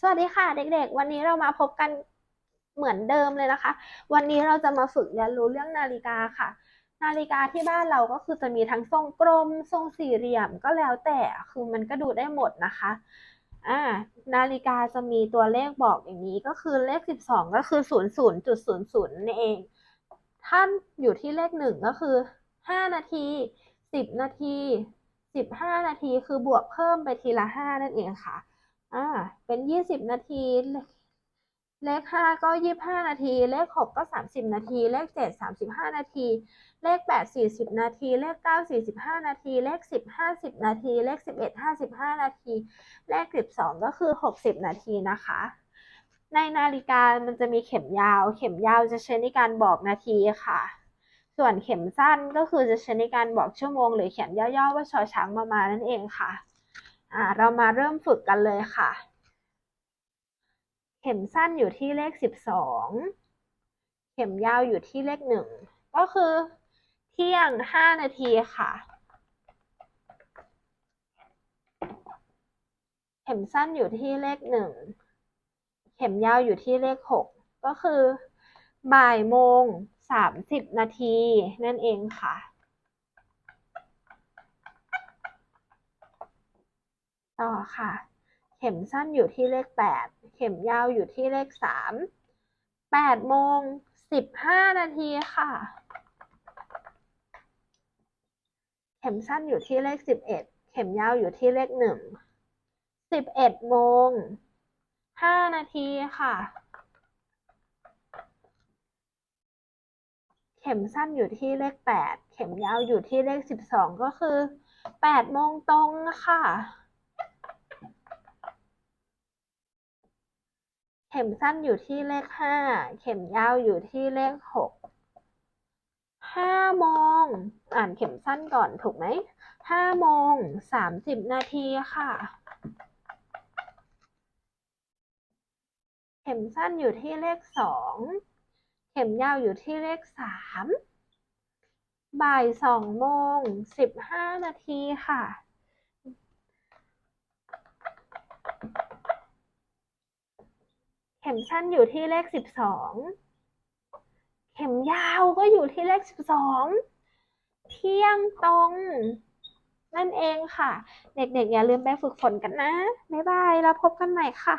สวัสดีค่ะเด็กๆ วันนี้เรามาพบกันเหมือนเดิมเลยนะคะ วันนี้เราจะมาฝึกเรียนรู้เรื่องนาฬิกาค่ะ นาฬิกาที่บ้านเราก็คือจะมีทั้งทรงกลมทรงสี่เหลี่ยมก็แล้วแต่คือมันก็ดูได้หมดนะคะอ่านาฬิกาจะมีตัวเลขบอกอย่างนี้ก็คือเลข 12 ก็คือ00.00นั่นเองท่านอยู่ที่เลขหนึ่งก็คือ 5 นาที 10 นาที 15 นาทีคือบวกเพิ่มไปทีละ 5 นั่นเองค่ะ อ่า เป็นยี่สิบนาที เลขห้าก็ยี่บห้านาที เลขหกก็สามสิบนาที เลขเจ็ดสามสิบห้านาที เลขแปดสี่สิบนาที เลขเก้าสี่สิบห้านาที เลขสิบห้าสิบนาที เลขสิบเอ็ดห้าสิบห้านาที เลขสิบสองก็คือหกสิบนาทีนะคะ ในนาฬิกามันจะมีเข็มยาว เข็มยาวจะใช้ในการบอกนาทีค่ะส่วนเข็มสั้นก็คือจะใช้ในการบอกชั่วโมงหรือเขียนย่อๆว่าชอช้างมามานั่นเองค่ะ อ่าเรามาเริ่มฝึกกันเลยค่ะ เข็มสั้นอยู่ที่เลขสิบสองเข็มยาวอยู่ที่เลขหนึ่งก็คือเที่ยงห้านาทีค่ะ เข็มสั้นอยู่ที่เลขหนึ่งเข็มยาวอยู่ที่เลขหกก็คือบ่ายโมงสามสิบนาทีนั่นเองค่ะ ต่อค่ะ เข็มสั้นอยู่ที่เลขแปดเข็มยาวอยู่ที่เลขสามแปดโมงสิบห้านาทีค่ะ เข็มสั้นอยู่ที่เลขสิบเข็มยาวอยู่ที่เลขหนึ่งสิบเอ็ดโมงห้านาทีค่ะเข็มสั้นอยู่ที่เลขแปดเข็มยาวอยู่ที่เลขสิบสองก็คือแปดโมงตรงค่ะ ข็มสั้นอยู่ที่เลขห้า เข็มยาวอยู่ที่เลขหก ห้าโมง อ่านเข็มสั้นก่อนถูกไหม ห้าโมงสามสิบนาทีค่ะ เข็มสั้นอยู่ที่เลขสอง เข็มยาวอยู่ที่เลขสาม บ่ายสองโมงสิบห้านาทีค่ะ เข็ มสั้นอยู่ที่เลขสิบสอง เข็มยาวก็อยู่ที่เลขสิบสอง เที่ยงตรง นั่นเองค่ะ เด็กๆ อย่าลืมไปฝึกฝนกันนะ บ๊ายบาย แล้วพบกันใหม่ค่ะ